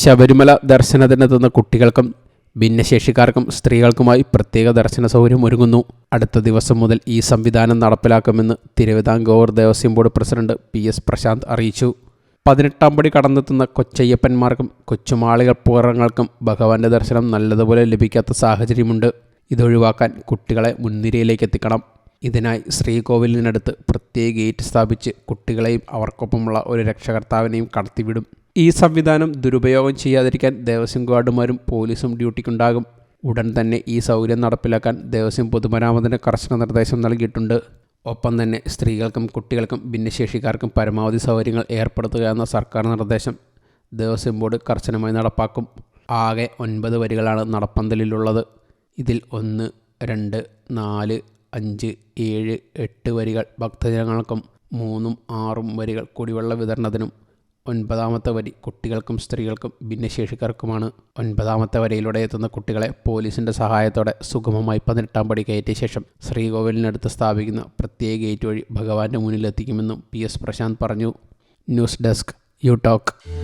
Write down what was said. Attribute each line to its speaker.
Speaker 1: ശബരിമല ദർശനത്തിനെത്തുന്ന കുട്ടികൾക്കും ഭിന്നശേഷിക്കാർക്കും സ്ത്രീകൾക്കുമായി പ്രത്യേക ദർശന സൗകര്യം ഒരുങ്ങുന്നു അടുത്ത ദിവസം മുതൽ ഈ സംവിധാനം നടപ്പിലാക്കുമെന്ന് Thiruvithamkoor Devaswom board president P S Prasanth അറിയിച്ചു പതിനെട്ടാം പടി കടന്നെത്തുന്ന കൊച്ചയ്യപ്പന്മാർക്കും കൊച്ചുമാളികൾ പൂർവ്വങ്ങൾക്കും ഭഗവാന്റെ ദർശനം നല്ലതുപോലെ ലഭിക്കാത്ത സാഹചര്യമുണ്ട് ഇതൊഴിവാക്കാൻ കുട്ടികളെ മുൻനിരയിലേക്ക് എത്തിക്കണം ഇതിനായി ശ്രീകോവിലിനടുത്ത് പ്രത്യേക ഗേറ്റ് സ്ഥാപിച്ച് കുട്ടികളെയും അവർക്കൊപ്പമുള്ള ഒരു രക്ഷകർത്താവിനെയും കടത്തിവിടും ഈ സംവിധാനം ദുരുപയോഗം ചെയ്യാതിരിക്കാൻ ദേവസ്വം ഗാർഡുമാരും പോലീസും ഡ്യൂട്ടിക്കുണ്ടാകും ഉടൻ തന്നെ ഈ സൗകര്യം നടപ്പിലാക്കാൻ ദേവസ്വം പൊതുമരാമത്തിന് കർശന നിർദ്ദേശം നൽകിയിട്ടുണ്ട് ഒപ്പം തന്നെ സ്ത്രീകൾക്കും കുട്ടികൾക്കും ഭിന്നശേഷിക്കാർക്കും പരമാവധി സൗകര്യങ്ങൾ ഏർപ്പെടുത്തുക എന്ന സർക്കാർ നിർദ്ദേശം ദേവസ്വം ബോർഡ് കർശനമായി നടപ്പാക്കും ആകെ ഒൻപത് വരികളാണ് നടപ്പന്തലിലുള്ളത് ഇതിൽ ഒന്ന് രണ്ട് നാല് അഞ്ച് ഏഴ് എട്ട് വരികൾ ഭക്തജനങ്ങൾക്കും മൂന്നും ആറും വരികൾ കുടിവെള്ള വിതരണത്തിനും ഒൻപതാമത്തെ വരി കുട്ടികൾക്കും സ്ത്രീകൾക്കും ഭിന്നശേഷിക്കാർക്കുമാണ് ഒൻപതാമത്തെ വരയിലൂടെ എത്തുന്ന കുട്ടികളെ പോലീസിൻ്റെ സഹായത്തോടെ സുഗമമായി പതിനെട്ടാം പടി കയറ്റിയ ശേഷം ശ്രീകോവിലിനടുത്ത് സ്ഥാപിക്കുന്ന പ്രത്യേക ഗേറ്റ് വഴി ഭഗവാന്റെ മുന്നിലെത്തിക്കുമെന്നും പി എസ് പ്രശാന്ത് പറഞ്ഞു ന്യൂസ് ഡെസ്ക് യു ടോക്ക്